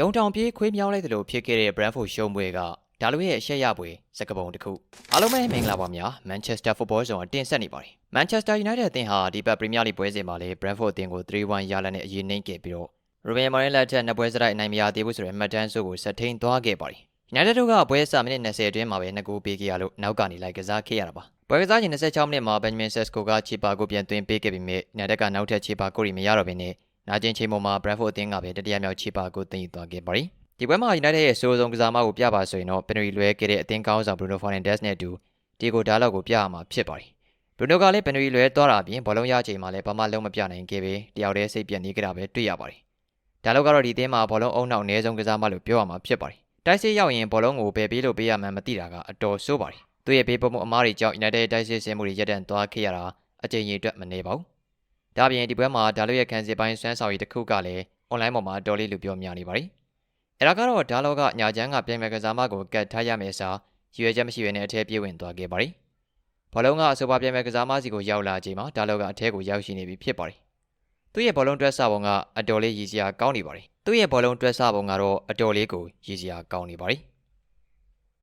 ရုံတောင်ပြေးခွေးမြောင်းလိုက်သလိုဖြစ်ခဲ့တဲ့ Brentford ရှုံးပွဲကဒါလိုရဲ့အရှက်ရပွဲစကပုံတစ်ခုအားလုံးပဲမင်္ဂလာပါများ Manchester Football Zone အတင်ဆက်နေပါတယ် Manchester United အသင်းဟာဒီပတ် Premier League ပွဲစဉ်မှာလည်း Brentford အသင်းကို3-1ရလနဲ့အရေးနှိမ့်ခဲ့ပြီးတော့ Ruben Amorim လက်ထက်နှစ်ပွဲစတိုက်အနိုင်မရသေးဘူးဆိုတဲ့မှတ်တမ်းစုကိုဆက်ထိန်သွားခဲ့ပါတယ် United တို့ကပွဲစမိနစ်20အတွင်းမှာပဲနှစ်ဂိုးပေးခဲ့ရလို့နောက်ကနေလိုက်ကစားခဲ့ရတာပါပွဲကစားချိန်26မိနစ်မှာ Benjamin Sesko ကချီပါကိုပြန်သွင်းပေးခဲ့ပြီးမြဲ United ကနောက်ထပ်ချီပါကိုရီမရတော့ဘဲနဲ့ နာကျင်ချိန်ပေါ်မှာ Brentford အသင်းကပဲတတိယမြောက်ချီပါကိုတင်ယူသွားခဲ့ပါတယ်ဒီပွဲမှာ United ရဲ့စိုးဆုံးကစားမကိုပြပါဆိုရင်တော့ penalty လွဲခဲ့တဲ့အသင်းကောင်းဆောင် Bruno Fernandes နဲ့အတူဒီကိုဒါလောက်ကိုပြရမှာဖြစ်ပါတယ်ဘရူနိုကလည်း penalty လွဲသွားတာအပြင်ဘောလုံးရချိန်မှာလည်းဘာမှလုံးမပြနိုင်ခဲ့ပဲတယောက်တည်းစိတ်ပြတ်နေကြတာပဲတွေ့ရပါတယ်ဒါလောက်ကတော့ဒီအသင်းမှာဘောလုံးအုံနောက်အနည်းဆုံးကစားမလို့ပြောရမှာဖြစ်ပါတယ်တိုက်စစ်ရောက်ရင်ဘောလုံးကိုဘယ်ပေးလို့ပေးရမှန်းမသိတာကအတော်ဆိုးပါတယ်သူ့ရဲ့ပေးပို့မှုအမားတွေကြောင့် United တိုက်စစ်ဆင်းမှုတွေရပ်တန့်သွားခဲ့ရတာအကြိမ်ကြီးအတွက်မနေပါဘူး ဒါပြင်ဒီပွဲမှာဒါလိုရဲ့ခံစစ်ပိုင်းဆွမ်းဆောင်ရည်တစ်ခုကလည်း online ပေါ်မှာအတော်လေးလူပြောများနေပါတယ်အဲ့ဒါကတော့ဒါလောကညာချမ်းကပြင်မဲ့ကစားမကိုကတ်ထားရမယ်စာရွေချက်မရှိဘဲနဲ့အထက်ပြေးဝင်သွားခဲ့ပါတယ်ဘောလုံးကအဆိုပါပြင်မဲ့ကစားမစီကိုရောက်လာချိန်မှာဒါလောကအထက်ကိုရောက်ရှိနေပြီဖြစ်ပါတယ်သူ့ရဲ့ဘောလုံးတွက်ဆပုံကအတော်လေးရည်စရာကောင်းနေပါတယ်သူ့ရဲ့ဘောလုံးတွက်ဆပုံကတော့အတော်လေးကိုရည်စရာကောင်းနေပါတယ်